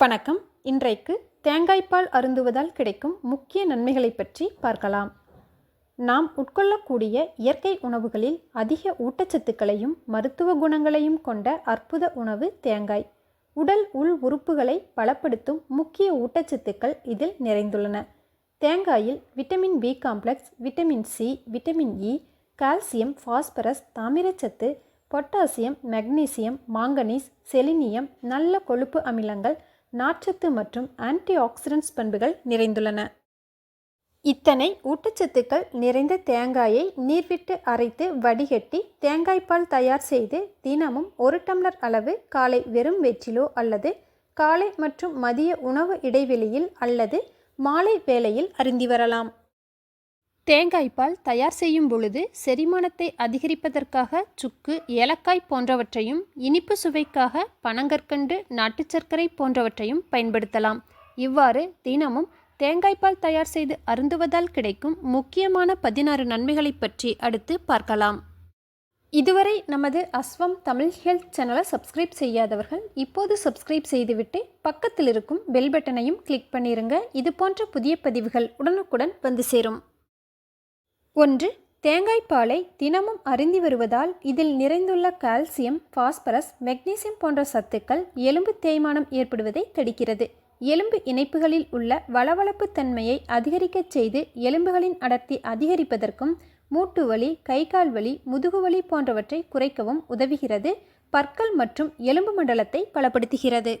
வணக்கம். இன்றைக்கு தேங்காய்ப்பால் அருந்துவதால் கிடைக்கும் முக்கிய நன்மைகளை பற்றி பார்க்கலாம். நாம் உட்கொள்ளக்கூடிய இயற்கை உணவுகளில் அதிக ஊட்டச்சத்துக்களையும் மருத்துவ குணங்களையும் கொண்ட அற்புத உணவு தேங்காய். உடல் உள் உறுப்புகளை பலப்படுத்தும் முக்கிய ஊட்டச்சத்துக்கள் இதில் நிறைந்துள்ளன. தேங்காயில் vitamin B complex vitamin C vitamin E calcium phosphorus தாமிரச்சத்து potassium magnesium manganese selenium நல்ல கொழுப்பு அமிலங்கள் நார்ச்சத்து மற்றும் ஆன்டி ஆக்சிடென்ட்ஸ் பண்புகள் நிறைந்துள்ளன. இத்தனை ஊட்டச்சத்துக்கள் நிறைந்த தேங்காயை நீர்விட்டு அரைத்து வடிகட்டி தேங்காய்ப்பால் தயார் செய்து தினமும் ஒரு டம்ளர் அளவு காலை வெறும் வெற்றிலோ அல்லது காலை மற்றும் மதிய உணவு இடைவெளியில் அல்லது மாலை வேளையில் அருந்தி வரலாம். தேங்காய்ப்பால் தயார் செய்யும் பொழுது செரிமானத்தை அதிகரிப்பதற்காக சுக்கு ஏலக்காய் போன்றவற்றையும் இனிப்பு சுவைக்காக பனங்கற்கண்டு நாட்டுச் சர்க்கரை போன்றவற்றையும் பயன்படுத்தலாம். இவ்வாறு தினமும் தேங்காய்ப்பால் தயார் செய்து அருந்துவதால் கிடைக்கும் முக்கியமான பதினாறு நன்மைகளை பற்றி அடுத்து பார்க்கலாம். இதுவரை நமது அஸ்வம் தமிழ் ஹெல்த் சேனலை சப்ஸ்கிரைப் செய்யாதவர்கள் இப்போது சப்ஸ்கிரைப் செய்துவிட்டு பக்கத்தில் இருக்கும் பெல் பட்டனையும் கிளிக் பண்ணிருங்க. இது போன்ற புதிய பதிவுகள் உடனுக்குடன் வந்து சேரும். ஒன்று தேங்காய்ப்பாலை தினமும் அருந்தி வருவதால் இதில் நிறைந்துள்ள கால்சியம் பாஸ்பரஸ் மெக்னீசியம் போன்ற சத்துக்கள் எலும்பு தேய்மானம் ஏற்படுவதை தடுக்கிறது. எலும்பு இணைப்புகளில் உள்ள வளவளப்பு தன்மையை அதிகரிக்கச் செய்து எலும்புகளின் அடர்த்தி அதிகரிப்பதற்கும் மூட்டு வலி கை கால் வலி முதுகுவலி போன்றவற்றை குறைக்கவும் உதவுகிறது பற்கள் மற்றும் எலும்பு மண்டலத்தை பலப்படுத்துகிறது.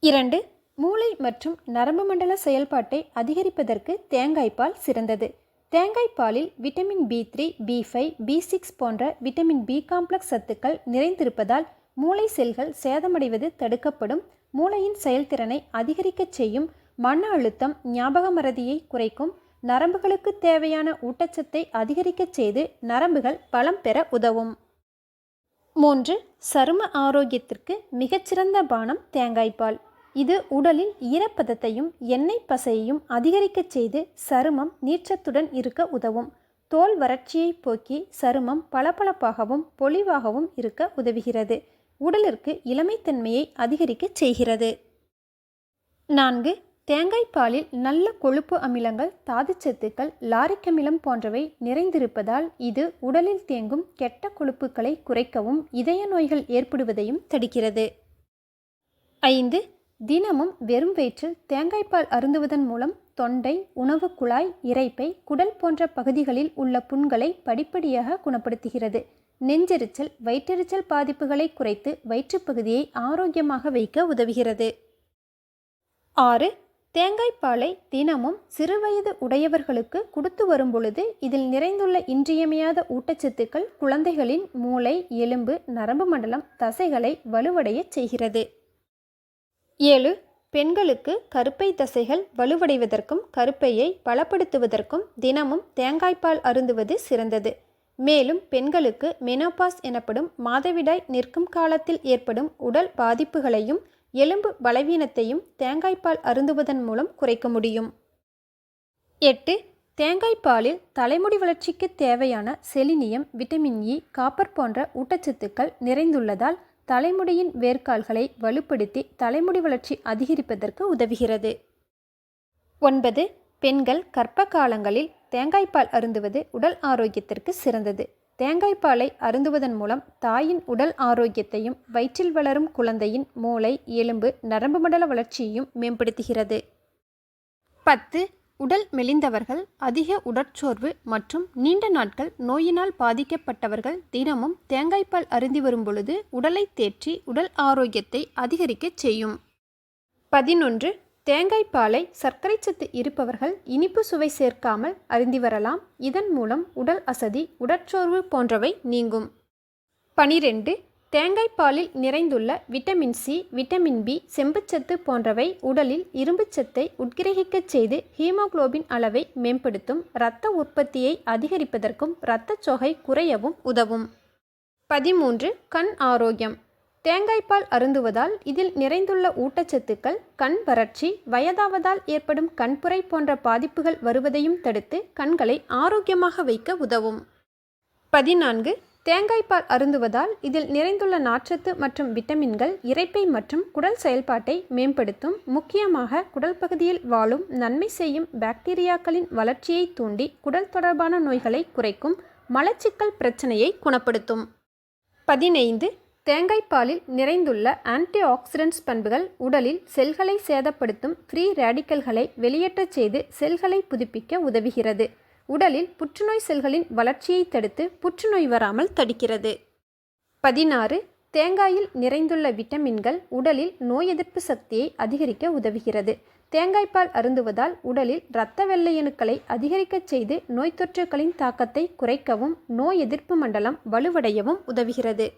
இரண்டு மூளை மற்றும் நரம்பு மண்டல செயல்பாட்டை அதிகரிப்பதற்கு தேங்காய்ப்பால் சிறந்தது. தேங்காய் பாலில் vitamin B three B five B six போன்ற விட்டமின் பி காம்ப்ளெக்ஸ் சத்துக்கள் நிறைந்திருப்பதால் மூளை செல்கள் சேதமடைவது தடுக்கப்படும். மூளையின் செயல்திறனை அதிகரிக்கச் செய்யும். மன அழுத்தம் ஞாபக மறதியை குறைக்கும். நரம்புகளுக்கு தேவையான ஊட்டச்சத்தை அதிகரிக்கச் செய்து நரம்புகள் பலம் பெற உதவும். மூன்று சரும ஆரோக்கியத்திற்கு மிகச்சிறந்த பானம் தேங்காய்ப்பால் இது உடலில் ஈரப்பதத்தையும் எண்ணெய் பசையையும் அதிகரிக்கச் செய்து சருமம் நீச்சத்துடன் இருக்க உதவும். தோல் வறட்சியை போக்கி சருமம் பளபளப்பாகவும் பொலிவாகவும் இருக்க உதவுகிறது. உடலிற்கு இளமைத்தன்மையை அதிகரிக்கச் செய்கிறது. நான்கு தேங்காய் பாலில் நல்ல கொழுப்பு அமிலங்கள் தாதுச்சத்துக்கள் லாரிக் அமிலம் போன்றவை நிறைந்திருப்பதால் இது உடலில் தேங்கும் கெட்ட கொழுப்புகளை குறைக்கவும் இதய நோய்கள் ஏற்படுவதையும் தடுக்கிறது. ஐந்து தினமும் வெறும் வயிற்றில் தேங்காய்ப்பால் அருந்துவதன் மூலம் தொண்டை உணவு குழாய் இரைப்பை குடல் போன்ற பகுதிகளில் உள்ள புண்களை படிப்படியாக குணப்படுத்துகிறது. நெஞ்செரிச்சல் வயிற்றெரிச்சல் பாதிப்புகளை குறைத்து வயிற்றுப்பகுதியை ஆரோக்கியமாக வைக்க உதவுகிறது. ஆறு தேங்காய்ப்பாலை தினமும் சிறுவயது உடையவர்களுக்கு கொடுத்து வரும் பொழுது இதில் நிறைந்துள்ள இன்றியமையாத ஊட்டச்சத்துக்கள் குழந்தைகளின் மூளை எலும்பு நரம்பு மண்டலம் தசைகளை வலுவடையச் செய்கிறது. ஏழு பெண்களுக்கு கருப்பை தசைகள் வலுவடைவதற்கும் கருப்பையை பலப்படுத்துவதற்கும் தினமும் தேங்காய்ப்பால் அருந்துவது சிறந்தது. மேலும் பெண்களுக்கு மெனோபாஸ் எனப்படும் மாதவிடாய் நிற்கும் காலத்தில் ஏற்படும் உடல் பாதிப்புகளையும் எலும்பு பலவீனத்தையும் தேங்காய்ப்பால் அருந்துவதன் மூலம் குறைக்க முடியும். எட்டு தேங்காய்ப்பாலில் தலைமுடி வளர்ச்சிக்கு தேவையான செலினியம் விட்டமின் இ காப்பர் போன்ற ஊட்டச்சத்துக்கள் நிறைந்துள்ளதால் தலைமுடியின் வேர்க்கால்களை வலுப்படுத்தி தலைமுடி வளர்ச்சி அதிகரிப்பதற்கு உதவுகிறது. ஒன்பது. பெண்கள் கர்ப்ப காலங்களில் தேங்காய்ப்பால் அருந்துவது உடல் ஆரோக்கியத்திற்கு சிறந்தது. தேங்காய்ப்பாலை அருந்துவதன் மூலம் தாயின் உடல் ஆரோக்கியத்தையும் வயிற்றில் வளரும் குழந்தையின் மூளை எலும்பு நரம்பு மண்டல வளர்ச்சியையும் மேம்படுத்துகிறது. பத்து. உடல் மெலிந்தவர்கள் அதிக உடற்சோர்வு மற்றும் நீண்ட நாட்கள் நோயினால் பாதிக்கப்பட்டவர்கள் தினமும் தேங்காய்ப்பால் அருந்தி வரும் பொழுது உடலை தேற்றி உடல் ஆரோக்கியத்தை அதிகரிக்கச் செய்யும். பதினொன்று. தேங்காய்ப்பாலை சர்க்கரை சத்து இருப்பவர்கள் இனிப்பு சுவை சேர்க்காமல் அருந்தி வரலாம். இதன் மூலம் உடல் அசதி உடற்சோர்வு போன்றவை நீங்கும். பனிரெண்டு. தேங்காய்ப்பாலில் நிறைந்துள்ள விட்டமின் சி விட்டமின் பி செம்புச்சத்து போன்றவை உடலில் இரும்புச்சத்தை உட்கிரகிக்கச் செய்து ஹீமோகுளோபின் அளவை மேம்படுத்தும் இரத்த உற்பத்தியை அதிகரிப்பதற்கும் இரத்தச்சோகை குறையவும் உதவும். பதிமூன்று. கண் ஆரோக்கியம். தேங்காய்ப்பால் அருந்துவதால் இதில் நிறைந்துள்ள ஊட்டச்சத்துக்கள் கண் வறட்சி வயதாவதால் ஏற்படும் கண்புரை போன்ற பாதிப்புகள் வருவதையும் தடுத்து கண்களை ஆரோக்கியமாக வைக்க உதவும். பதினான்கு. தேங்காய்ப்பால் அருந்துவதால் இதில் நிறைந்துள்ள நாற்றத்து மற்றும் விட்டமின்கள் இரைப்பை மற்றும் குடல் செயல்பாட்டை மேம்படுத்தும் முக்கியமாக குடல் பகுதியில் வாழும் நன்மை செய்யும் பாக்டீரியாக்களின் வளர்ச்சியை தூண்டி குடல் தொடர்பான நோய்களை குறைக்கும் மலச்சிக்கல் பிரச்சனையை குணப்படுத்தும். பதினைந்து தேங்காய்ப்பாலில் நிறைந்துள்ள ஆன்டி ஆக்சிடென்ட்ஸ் பண்புகள் உடலில் செல்களை சேதப்படுத்தும் ஃப்ரீ ரேடிக்கல்களை வெளியேற்றச் செய்து செல்களை புதுப்பிக்க உதவுகிறது. உடலில் புற்றுநோய் செல்களின் வளர்ச்சியை தடுத்து புற்றுநோய் வராமல் தடுக்கிறது. பதினாறு. தேங்காயில் நிறைந்துள்ள விட்டமின்கள் உடலில் நோய் எதிர்ப்பு சக்தியை அதிகரிக்க உதவுகிறது. தேங்காய்ப்பால் அருந்துவதால் உடலில் இரத்த வெள்ளையணுக்களை அதிகரிக்கச் செய்து நோய் தொற்றுகளின் தாக்கத்தை குறைக்கவும் நோய் எதிர்ப்பு மண்டலம் வலுவடையவும் உதவுகிறது.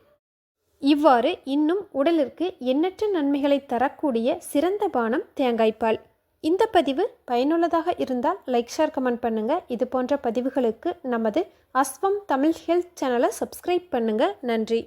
இவ்வாறு இன்னும் உடலிற்கு எண்ணற்ற நன்மைகளை தரக்கூடிய சிறந்த பானம் தேங்காய்ப்பால் இந்த பதிவு பயனுள்ளதாக இருந்தால் லைக் ஷேர் கமெண்ட் பண்ணுங்கள் இது போன்ற பதிவுகளுக்கு நமது அஸ்வம் தமிழ் ஹெல்த் சேனலை சப்ஸ்கிரைப் பண்ணுங்கள் நன்றி.